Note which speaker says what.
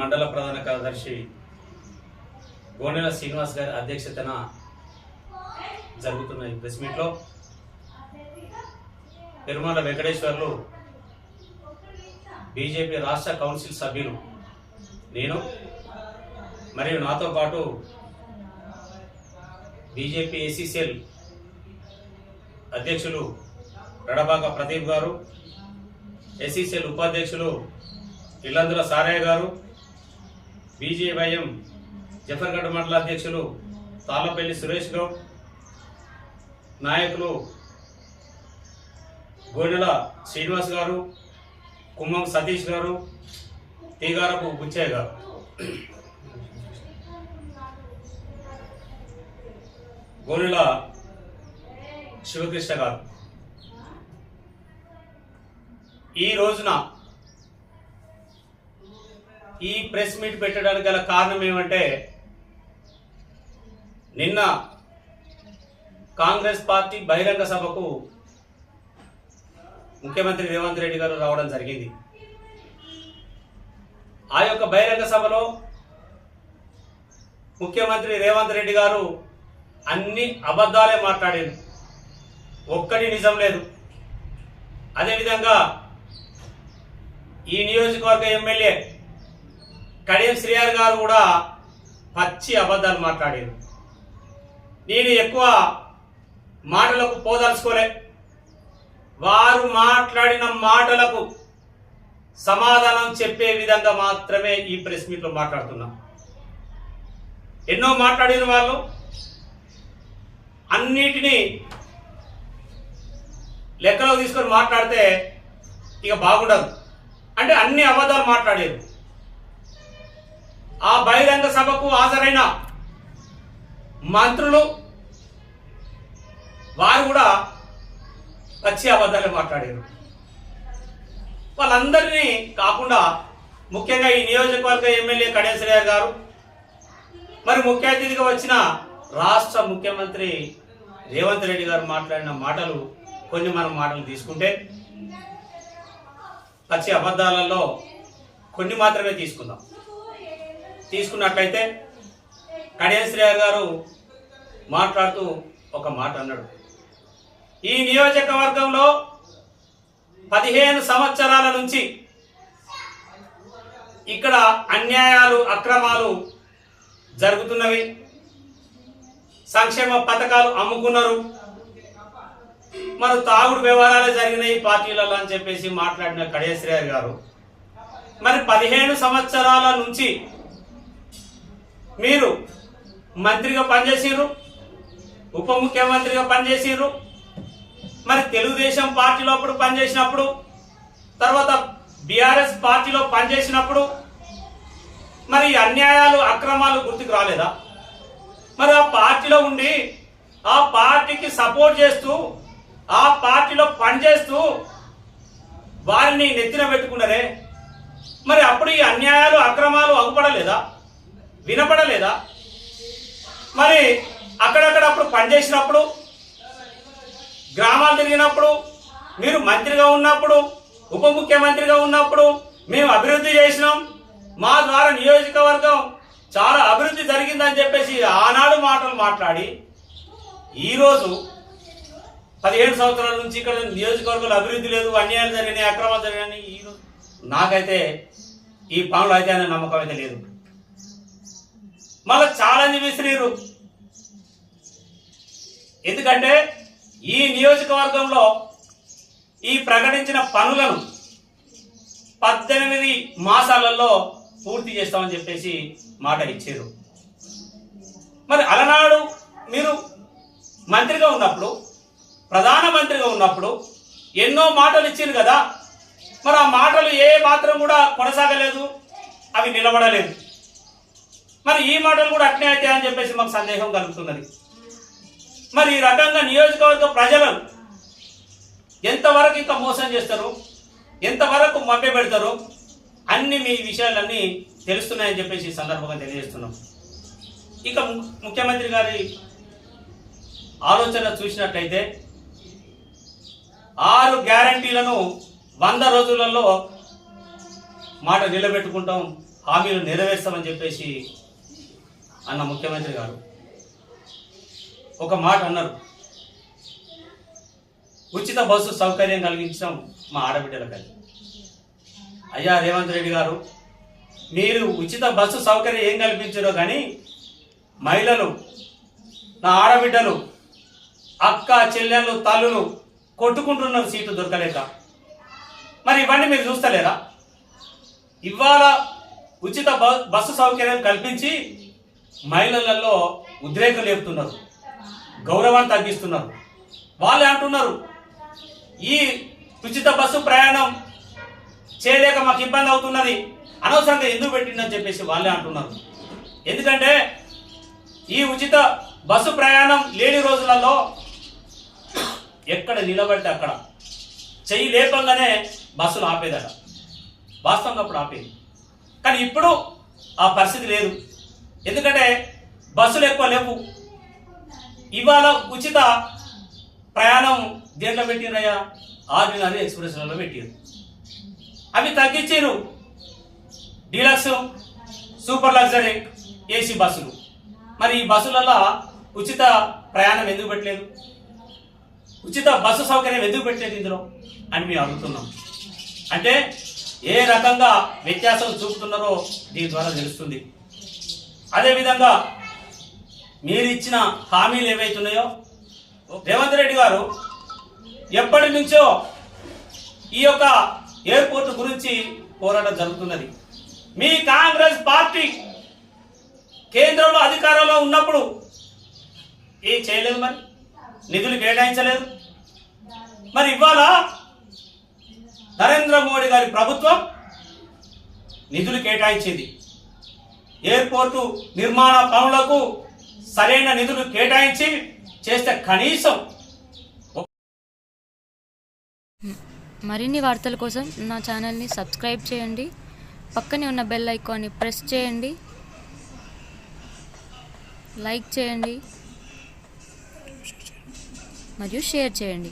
Speaker 1: మండల ప్రధాన కార్యదర్శి గోనెల శ్రీనివాస్ గారి అధ్యక్షతన జరుగుతున్న ఈ ప్రెస్ మీట్లో తిరుమల వెంకటేశ్వర్లు బీజేపీ రాష్ట్ర కౌన్సిల్ సభ్యులు నేను మరియు నాతో పాటు బీజేపీ ఏసీసీఎల్ అధ్యక్షులు రడబాక ప్రదీప్ గారు ఎస్సీసీఎల్ ఉపాధ్యక్షులు ఇల్లందుల సారయ్య గారు బీజేవైఎం జఫర్గఢ్ మండల అధ్యక్షులు తాళ్ళపల్లి సురేష్ గౌడ్ నాయకులు గోనెల శ్రీనివాస్ గారు కుమ్మం సతీష్ గారు తీగారపు బుచ్చయ్య గారు. గోనెల శివకృష్ణ గారు. ఈ రోజున ఈ ప్రెస్ మీట్ పెట్టడానికి గల కారణం ఏమంటే నిన్న కాంగ్రెస్ పార్టీ బహిరంగ సభకు ముఖ్యమంత్రి రేవంత్ రెడ్డి గారు రావడం జరిగింది. ఆ యొక్క బహిరంగ సభలో ముఖ్యమంత్రి రేవంత్ రెడ్డి గారు అన్ని అబద్ధాలే మాట్లాడారు. ఒక్కటి నిజం లేదు. అదేవిధంగా ఈ నియోజకవర్గ ఎమ్మెల్యే కడియం శ్రీయార్ గారు కూడా పచ్చి అబద్ధాలు మాట్లాడారు. నేను ఎక్కువ మాటలకు పోదలుచుకోలే. వారు మాట్లాడిన మాటలకు సమాధానం చెప్పే విధంగా మాత్రమే ఈ ప్రెస్ మీట్లో మాట్లాడుతున్నా. ఎన్నో మాట్లాడిన వాళ్ళు అన్నిటినీ లెక్కలో తీసుకొని మాట్లాడితే ఇక బాగుండదు. అంటే అన్ని అబద్ధాలు మాట్లాడారు. ఆ బహిరంగ సభకు హాజరైన మంత్రులు వారు కూడా పచ్చి అబద్ధాలు మాట్లాడారు. వాళ్ళందరినీ కాకుండా ముఖ్యంగా ఈ నియోజకవర్గ ఎమ్మెల్యే కడేశ్వరయ్య గారు మరి ముఖ్య అతిథిగా వచ్చిన రాష్ట్ర ముఖ్యమంత్రి రేవంత్ రెడ్డి గారు మాట్లాడిన మాటలు కొన్ని మనం మాటలు తీసుకుంటే పచ్చి అబద్ధాలలో కొన్ని మాత్రమే తీసుకుందాం. తీసుకున్నట్లయితే కడియశ్రేయ గారు మాట్లాడుతూ ఒక మాట అన్నాడు. ఈ నియోజకవర్గంలో పదిహేను సంవత్సరాల నుంచి ఇక్కడ అన్యాయాలు అక్రమాలు జరుగుతున్నవి. సంక్షేమ పథకాలు అమ్ముకున్నారు. మరి తాగుడు వ్యవహారాలు జరిగినాయి ఈ పార్టీలలో అని చెప్పేసి మాట్లాడిన కడేశ్వరయ్య గారు. మరి పదిహేను సంవత్సరాల నుంచి మీరు మంత్రిగా పనిచేసిర్రు ఉప ముఖ్యమంత్రిగా పనిచేసిర్రు మరి తెలుగుదేశం పార్టీలో అప్పుడు పనిచేసినప్పుడు తర్వాత బీఆర్ఎస్ పార్టీలో పనిచేసినప్పుడు మరి ఈ అన్యాయాలు అక్రమాలు గుర్తుకు రాలేదా? మరి ఆ పార్టీలో ఉండి ఆ పార్టీకి సపోర్ట్ చేస్తూ ఆ పార్టీలో పనిచేస్తూ వారిని నెత్తిన పెట్టుకున్నారే? మరి అప్పుడు ఈ అన్యాయాలు అక్రమాలు అగుపడలేదా? వినపడలేదా? మరి అక్కడక్కడ అప్పుడు పనిచేసినప్పుడు గ్రామాలు తిరిగినప్పుడు మీరు మంత్రిగా ఉన్నప్పుడు ఉప ముఖ్యమంత్రిగా ఉన్నప్పుడు మేము అభివృద్ధి చేసినాం. మా ద్వారా నియోజకవర్గం చాలా అభివృద్ధి జరిగిందని చెప్పేసి ఆనాడు మాటలు మాట్లాడి ఈరోజు పదిహేడు సంవత్సరాల నుంచి ఇక్కడ నియోజకవర్గంలో అభివృద్ధి లేదు అన్యాయాలు జరిగినాయి అక్రమాలు జరిగినాయి ఈరోజు నాకైతే ఈ పనులు అయితే అనే నమ్మకం అయితే లేదు. మళ్ళీ ఛాలెంజ్ విసిరీరు. ఎందుకంటే ఈ నియోజకవర్గంలో ఈ ప్రకటించిన పనులను పద్దెనిమిది మాసాలలో పూర్తి చేస్తామని చెప్పేసి మాట ఇచ్చారు. మరి అలనాడు మీరు మంత్రిగా ఉన్నప్పుడు ప్రధానమంత్రిగా ఉన్నప్పుడు ఎన్నో మాటలు ఇచ్చారు కదా. మరి ఆ మాటలు ఏ మాత్రం కూడా కొనసాగలేదు అవి నిలబడలేదు. మరి ఈ మాటలు కూడా అట్నే అయితే అని చెప్పేసి మాకు సందేహం కలుగుతున్నది. మరి ఈ రకంగా నియోజకవర్గ ప్రజలను ఎంతవరకు ఇంకా మోసం చేస్తారు? ఎంతవరకు మభ్య పెడతారు అన్ని మీ విషయాలన్నీ తెలుస్తున్నాయని చెప్పేసి ఈ సందర్భంగా తెలియజేస్తున్నాం. ఇక ముఖ్యమంత్రి గారి ఆలోచన చూసినట్లయితే ఆరు గ్యారంటీలను వంద రోజులలో మాట నిలబెట్టుకుంటాం హామీలు నెరవేర్స్తామని చెప్పేసి అన్న ముఖ్యమంత్రి గారు. ఒక మాట అన్నారు. ఉచిత బస్సు సౌకర్యం కలిగించడం మా ఆడబిడ్డలకని అయ్యా రేవంత్ రెడ్డి గారు మీరు ఉచిత బస్సు సౌకర్యం ఏం కల్పించారో కానీ మహిళలు నా ఆడబిడ్డలు అక్క చెల్లెళ్ళు తల్లులు కొట్టుకుంటున్నారు సీటు దొరకలేక. మరి ఇవన్నీ మీరు చూస్తలేరా? ఇవాళ ఉచిత బస్సు సౌకర్యం కల్పించి మహిళలలో ఉద్రేకం లేపుతున్నారు. గౌరవాన్ని తగ్గిస్తున్నారు. వాళ్ళే అంటున్నారు ఈ ఉచిత బస్సు ప్రయాణం చేయలేక మాకు ఇబ్బంది అవుతున్నది. అనవసరంగా ఎందుకు పెట్టిందని చెప్పేసి వాళ్ళే అంటున్నారు. ఎందుకంటే ఈ ఉచిత బస్సు ప్రయాణం లేని రోజులలో ఎక్కడ నిలబడితే అక్కడ చెయ్యి లేపంగానే బస్సులు ఆపేదట. వాస్తవంగా అప్పుడు ఆపేది. కానీ ఇప్పుడు ఆ పరిస్థితి లేదు. ఎందుకంటే బస్సులు ఎక్కువ లేవు. ఇవాళ ఉచిత ప్రయాణం దేంట్లో పెట్టిరయ్యా ఆర్డినరీ ఎక్స్ప్రెస్లలో పెట్టారు అవి తగ్గించారు డీలక్స్ సూపర్ లగ్జరీ ఏసీ బస్సులు. మరి ఈ బస్సులలో ఉచిత ప్రయాణం ఎందుకు పెట్టలేదు? ఉచిత బస్సు సౌకర్యం ఎందుకు పెట్టలేదు ఇందులో? అని మేము అడుగుతున్నాం. అంటే ఏ రకంగా వ్యత్యాసం చూపుతున్నారో దీని ద్వారా తెలుస్తుంది. అదేవిధంగా మీరు ఇచ్చిన హామీలు ఏవైతున్నాయో రేవంత్ రెడ్డి గారు ఎప్పటి నుంచో ఈ యొక్క ఎయిర్పోర్ట్ గురించి పోరాటం జరుగుతున్నది. మీ కాంగ్రెస్ పార్టీ కేంద్రంలో అధికారంలో ఉన్నప్పుడు ఏం చేయలేదు మరి? నిధులు కేటాయించలేదు. మరి ఇవాళ నరేంద్ర మోడీ గారి ప్రభుత్వం నిధులు కేటాయించింది. ఎయిర్పోర్టు నిర్మాణ పనులకు సరైన నిధులు కేటాయించి చేస్తే కనీసం
Speaker 2: మరిన్ని వార్తల కోసం నా ఛానల్ని సబ్స్క్రైబ్ చేయండి. పక్కనే ఉన్న బెల్ ఐకాన్ని ప్రెస్ చేయండి. లైక్ చేయండి. మరియు షేర్ చేయండి.